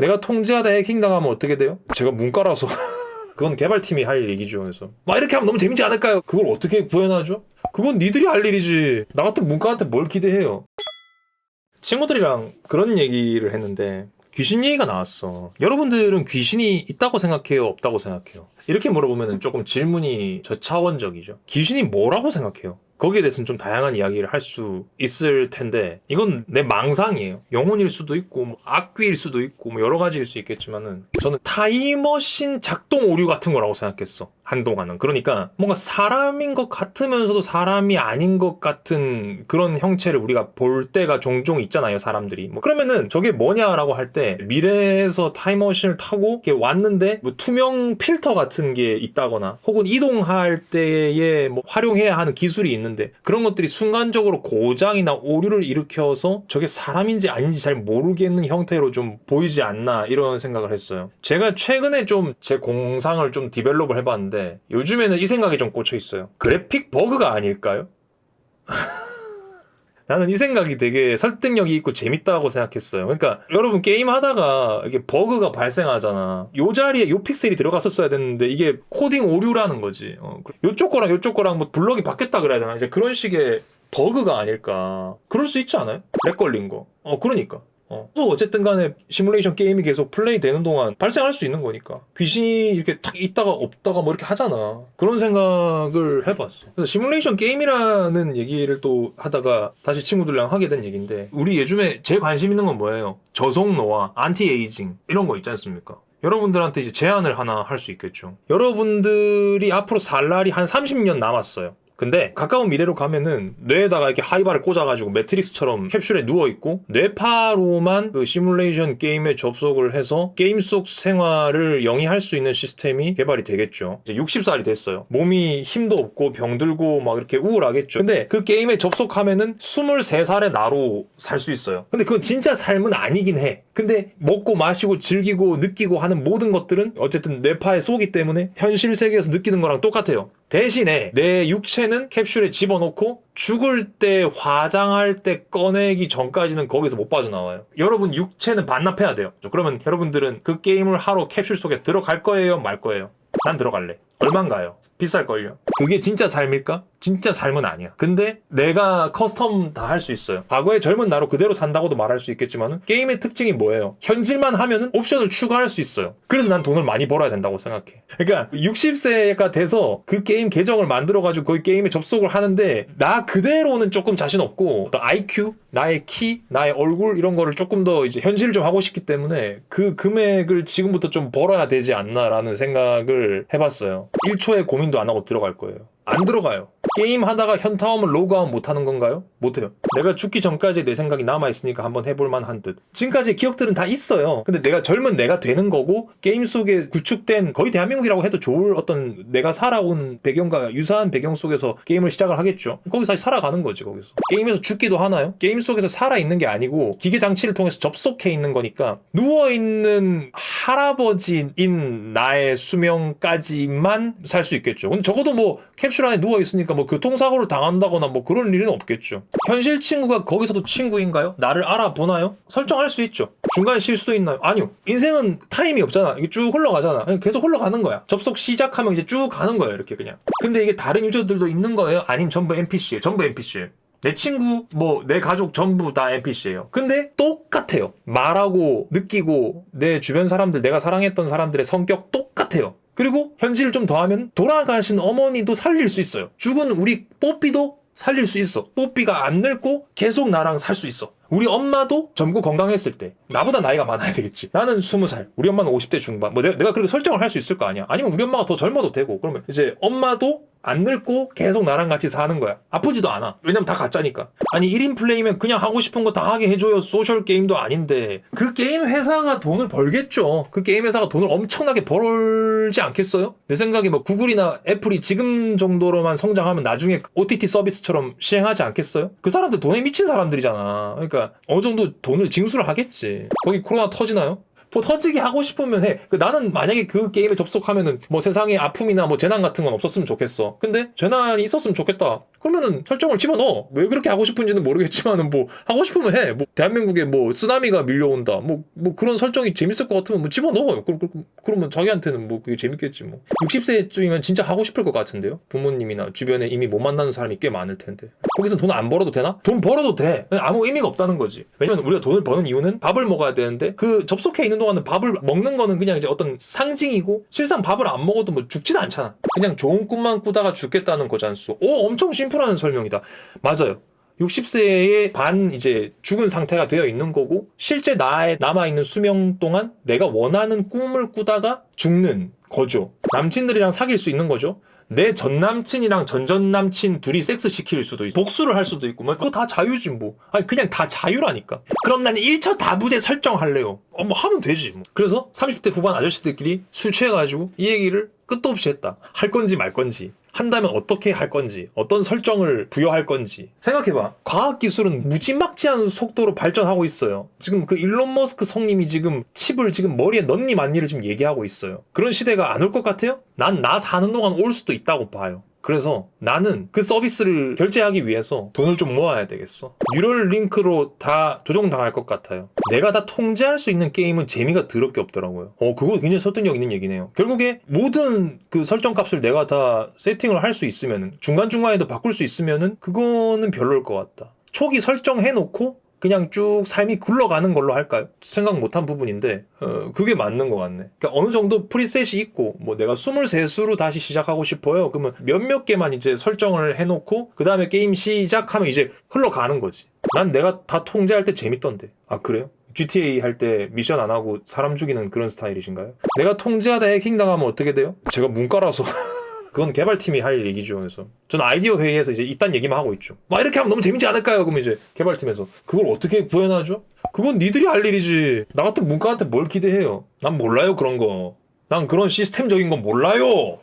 내가 통제하다 해킹당하면 어떻게 돼요? 제가 문과라서 그건 개발팀이 할 얘기죠. 그래서 막 이렇게 하면 너무 재밌지 않을까요? 그걸 어떻게 구현하죠? 그건 니들이 할 일이지. 나 같은 문과한테 뭘 기대해요? 친구들이랑 그런 얘기를 했는데 귀신 얘기가 나왔어. 여러분들은 귀신이 있다고 생각해요? 없다고 생각해요? 이렇게 물어보면 조금 질문이 저차원적이죠. 귀신이 뭐라고 생각해요? 거기에 대해서는 좀 다양한 이야기를 할 수 있을 텐데 이건 내 망상이에요. 영혼일 수도 있고 뭐 악귀일 수도 있고 뭐 여러 가지일 수 있겠지만은 저는 타임머신 작동 오류 같은 거라고 생각했어. 한동안은. 그러니까 뭔가 사람인 것 같으면서도 사람이 아닌 것 같은 그런 형체를 우리가 볼 때가 종종 있잖아요, 사람들이. 뭐 그러면은 저게 뭐냐라고 할 때 미래에서 타임머신을 타고 이렇게 왔는데 뭐 투명 필터 같은 게 있다거나 혹은 이동할 때에 뭐 활용해야 하는 기술이 있는데 그런 것들이 순간적으로 고장이나 오류를 일으켜서 저게 사람인지 아닌지 잘 모르겠는 형태로 좀 보이지 않나 이런 생각을 했어요. 제가 최근에 좀 제 공상을 좀 디벨롭을 해봤는데 요즘에는 이 생각이 좀 꽂혀 있어요. 그래픽 버그가 아닐까요? 나는 이 생각이 되게 설득력이 있고 재밌다고 생각했어요. 그러니까 여러분 게임 하다가 이게 버그가 발생하잖아. 요 자리에 요 픽셀이 들어갔었어야 됐는데 이게 코딩 오류라는 거지. 어, 요쪽 거랑 요쪽 거랑 뭐 블럭이 바뀌었다 그래야 되나? 이제 그런 식의 버그가 아닐까. 그럴 수 있지 않아요? 렉 걸린 거. 어, 그러니까. 어. 또 어쨌든 간에 시뮬레이션 게임이 계속 플레이 되는 동안 발생할 수 있는 거니까. 귀신이 이렇게 탁 있다가 없다가 뭐 이렇게 하잖아. 그런 생각을 해봤어. 그래서 시뮬레이션 게임이라는 얘기를 또 하다가 다시 친구들이랑 하게 된 얘기인데, 우리 요즘에 제일 관심 있는 건 뭐예요? 저속노화, 안티에이징, 이런 거 있지 않습니까? 여러분들한테 이제 제안을 하나 할 수 있겠죠. 여러분들이 앞으로 살 날이 한 30년 남았어요. 근데 가까운 미래로 가면은 뇌에다가 이렇게 하이바를 꽂아가지고 매트릭스처럼 캡슐에 누워 있고 뇌파로만 그 시뮬레이션 게임에 접속을 해서 게임 속 생활을 영위할 수 있는 시스템이 개발이 되겠죠. 이제 60살이 됐어요. 몸이 힘도 없고 병들고 막 이렇게 우울하겠죠. 근데 그 게임에 접속하면은 23살의 나로 살 수 있어요. 근데 그건 진짜 삶은 아니긴 해. 근데 먹고 마시고 즐기고 느끼고 하는 모든 것들은 어쨌든 뇌파에 쏘기 때문에 현실 세계에서 느끼는 거랑 똑같아요. 대신에 내 육체는 캡슐에 집어넣고 죽을 때 화장할 때 꺼내기 전까지는 거기서 못 빠져나와요. 여러분 육체는 반납해야 돼요. 그러면 여러분들은 그 게임을 하러 캡슐 속에 들어갈 거예요, 말 거예요? 난 들어갈래. 얼만가요? 비쌀걸요. 그게 진짜 삶일까? 진짜 삶은 아니야. 근데 내가 커스텀 다 할 수 있어요. 과거의 젊은 나로 그대로 산다고도 말할 수 있겠지만 게임의 특징이 뭐예요? 현질만 하면은 옵션을 추가할 수 있어요. 그래서 난 돈을 많이 벌어야 된다고 생각해. 그러니까 60세가 돼서 그 게임 계정을 만들어가지고 거기 게임에 접속을 하는데 나 그대로는 조금 자신 없고 어떤 IQ, 나의 키, 나의 얼굴 이런 거를 조금 더 이제 현실을 좀 하고 싶기 때문에 그 금액을 지금부터 좀 벌어야 되지 않나라는 생각을 해봤어요. 1초의 고민도 안 하고 들어갈 거예요. 안 들어가요. 게임 하다가 현타오면 로그아웃 못 하는 건가요? 못해요. 내가 죽기 전까지 내 생각이 남아있으니까 한번 해볼 만한 듯. 지금까지 기억들은 다 있어요. 근데 내가 젊은 내가 되는 거고, 게임 속에 구축된 거의 대한민국이라고 해도 좋을 어떤 내가 살아온 배경과 유사한 배경 속에서 게임을 시작을 하겠죠. 거기서 다시 살아가는 거지, 거기서. 게임에서 죽기도 하나요? 게임 속에서 살아있는 게 아니고, 기계 장치를 통해서 접속해 있는 거니까, 누워있는 할아버지인 나의 수명까지만 살 수 있겠죠. 근데 적어도 뭐, 캡슐 안에 누워있으니까 뭐 교통사고를 당한다거나 뭐 그런 일은 없겠죠. 현실 친구가 거기서도 친구인가요? 나를 알아보나요? 설정할 수 있죠. 중간에 실수도 있나요? 아니요. 인생은 타임이 없잖아. 이게 쭉 흘러가잖아. 계속 흘러가는 거야. 접속 시작하면 이제 쭉 가는 거예요. 이렇게 그냥. 근데 이게 다른 유저들도 있는 거예요? 아니면 전부 NPC예요? 전부 NPC예요. 내 친구, 뭐, 내 가족 전부 다 NPC예요. 근데 똑같아요. 말하고, 느끼고, 내 주변 사람들, 내가 사랑했던 사람들의 성격 똑같아요. 그리고 현실을 좀 더하면 돌아가신 어머니도 살릴 수 있어요. 죽은 우리 뽀삐도 살릴 수 있어. 뽀삐가 안 늙고 계속 나랑 살 수 있어. 우리 엄마도 젊고 건강했을 때 나보다 나이가 많아야 되겠지. 나는 20살, 우리 엄마는 50대 중반. 뭐 내가, 내가 그렇게 설정을 할 수 있을 거 아니야. 아니면 우리 엄마가 더 젊어도 되고 그러면 이제 엄마도 안 늙고 계속 나랑 같이 사는 거야. 아프지도 않아. 왜냐면 다 가짜니까. 아니 1인 플레이면 그냥 하고 싶은 거 다 하게 해줘요. 소셜 게임도 아닌데. 그 게임 회사가 돈을 벌겠죠. 그 게임 회사가 돈을 엄청나게 벌지 않겠어요? 내 생각에 뭐 구글이나 애플이 지금 정도로만 성장하면 나중에 OTT 서비스처럼 시행하지 않겠어요? 그 사람들 돈에 미친 사람들이잖아. 그러니까 어느 정도 돈을 징수를 하겠지. 거기 코로나 터지나요? 뭐 터지게 하고 싶으면 해. 그 나는 만약에 그 게임에 접속하면은 뭐 세상에 아픔이나 뭐 재난 같은 건 없었으면 좋겠어. 근데 재난이 있었으면 좋겠다. 그러면은 설정을 집어넣어. 왜 그렇게 하고 싶은지는 모르겠지만은 뭐 하고 싶으면 해. 뭐 대한민국에 뭐 쓰나미가 밀려온다. 뭐뭐 그런 설정이 재밌을 것 같으면 뭐 집어넣어. 그, 그, 그러면 자기한테는 뭐 그게 재밌겠지 뭐. 60세쯤이면 진짜 하고 싶을 것 같은데요. 부모님이나 주변에 이미 못 만나는 사람이 꽤 많을 텐데. 거기서 돈 안 벌어도 되나? 돈 벌어도 돼. 아무 의미가 없다는 거지. 왜냐면 우리가 돈을 버는 이유는 밥을 먹어야 되는데 그 접속해 있는 동안은 밥을 먹는 거는 그냥 이제 어떤 상징이고 실상 밥을 안 먹어도 뭐 죽지는 않잖아. 그냥 좋은 꿈만 꾸다가 죽겠다는 거잖수. 오, 엄청 심플한 설명이다. 맞아요. 60세의 반 이제 죽은 상태가 되어 있는 거고 실제 나의 남아 있는 수명 동안 내가 원하는 꿈을 꾸다가 죽는 거죠. 남친들이랑 사귈 수 있는 거죠. 내 전 남친이랑 전전 남친 둘이 섹스 시킬 수도 있고 복수를 할 수도 있고 뭐 그거 다 자유지 뭐. 아니 그냥 다 자유라니까. 그럼 나는 1차 다부제 설정할래요. 어 뭐 하면 되지 뭐. 그래서 30대 후반 아저씨들끼리 술 취해가지고 이 얘기를 끝도 없이 했다. 할 건지 말 건지 한다면 어떻게 할 건지 어떤 설정을 부여할 건지. 생각해봐. 과학 기술은 무지막지한 속도로 발전하고 있어요. 지금 그 일론 머스크 성님이 지금 칩을 지금 머리에 넣니 맞니를 지금 얘기하고 있어요. 그런 시대가 안 올 것 같아요? 난 나 사는 동안 올 수도 있다고 봐요 그래서 나는 그 서비스를 결제하기 위해서 돈을 좀 모아야 되겠어. 뉴럴 링크로 다 조종당할 것 같아요. 내가 다 통제할 수 있는 게임은 재미가 더럽게 없더라고요. 어, 그거 굉장히 설득력 있는 얘기네요. 결국에 모든 그 설정 값을 내가 다 세팅을 할 수 있으면은 중간중간에도 바꿀 수 있으면은 그거는 별로일 것 같다. 초기 설정해놓고 그냥 쭉 삶이 굴러가는 걸로 할까요? 생각 못한 부분인데 어, 그게 맞는 것 같네. 그러니까 어느 정도 프리셋이 있고 뭐 내가 23수로 다시 시작하고 싶어요. 그러면 몇몇 개만 이제 설정을 해놓고 그 다음에 게임 시작하면 이제 흘러가는 거지. 난 내가 다 통제할 때 재밌던데. 아 그래요? GTA 할 때 미션 안 하고 사람 죽이는 그런 스타일이신가요? 내가 통제하다 해킹 당하면 어떻게 돼요? 제가 문과라서 그건 개발팀이 할 얘기죠. 그래서 저는 아이디어 회의에서 이제 이딴 얘기만 하고 있죠. 막 이렇게 하면 너무 재밌지 않을까요? 그러면 이제 개발팀에서 그걸 어떻게 구현하죠? 그건 니들이 할 일이지. 나 같은 문과한테 뭘 기대해요? 난 몰라요 그런 거. 난 그런 시스템적인 건 몰라요.